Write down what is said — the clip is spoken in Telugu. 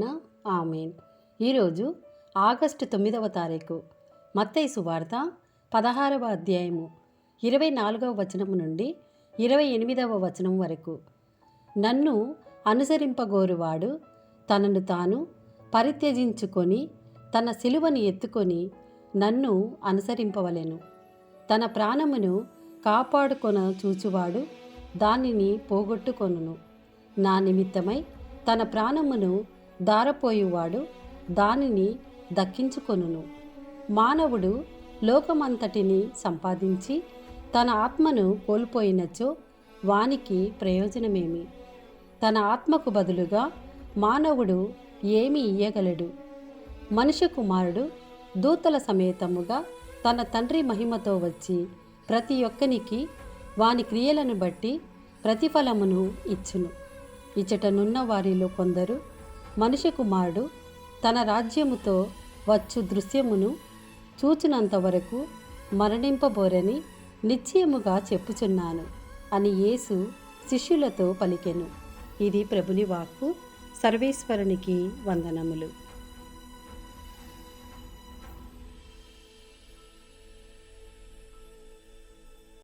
నామమున ఆమెన్. ఈరోజు ఆగస్టు తొమ్మిదవ తారీఖు మత్తయి సువార్త పదహారవ అధ్యాయము ఇరవై నాలుగవ వచనం నుండి ఇరవై ఎనిమిదవ వచనం వరకు. నన్ను అనుసరింపగోరువాడు తనను తాను పరిత్యజించుకొని తన శిలువని ఎత్తుకొని నన్ను అనుసరింపవలెను. తన ప్రాణమును కాపాడుకొన చూచువాడు దానిని పోగొట్టుకొనును. నా నిమిత్తమై తన ప్రాణమును దారపోయువాడు దానిని దక్కించుకొనును. మానవుడు లోకమంతటిని సంపాదించి తన ఆత్మను కోల్పోయినచో వానికి ప్రయోజనమేమి? తన ఆత్మకు బదులుగా మానవుడు ఏమి ఇయ్యగలడు? మనుష్య కుమారుడు దూతల సమేతముగా తన తండ్రి మహిమతో వచ్చి ప్రతి ఒక్కనికి వాని క్రియలను బట్టి ప్రతిఫలమును ఇచ్చును. ఇచ్చటనున్న వారిలో కొందరు మనిషి కుమారుడు తన రాజ్యముతో వచ్చు దృశ్యమును చూచినంత వరకు మరణింపబోరని నిశ్చయముగా చెప్పుచున్నాను అని యేసు శిష్యులతో పలికెను. ఇది ప్రభుని వాక్కు. సర్వేశ్వరునికి వందనములు.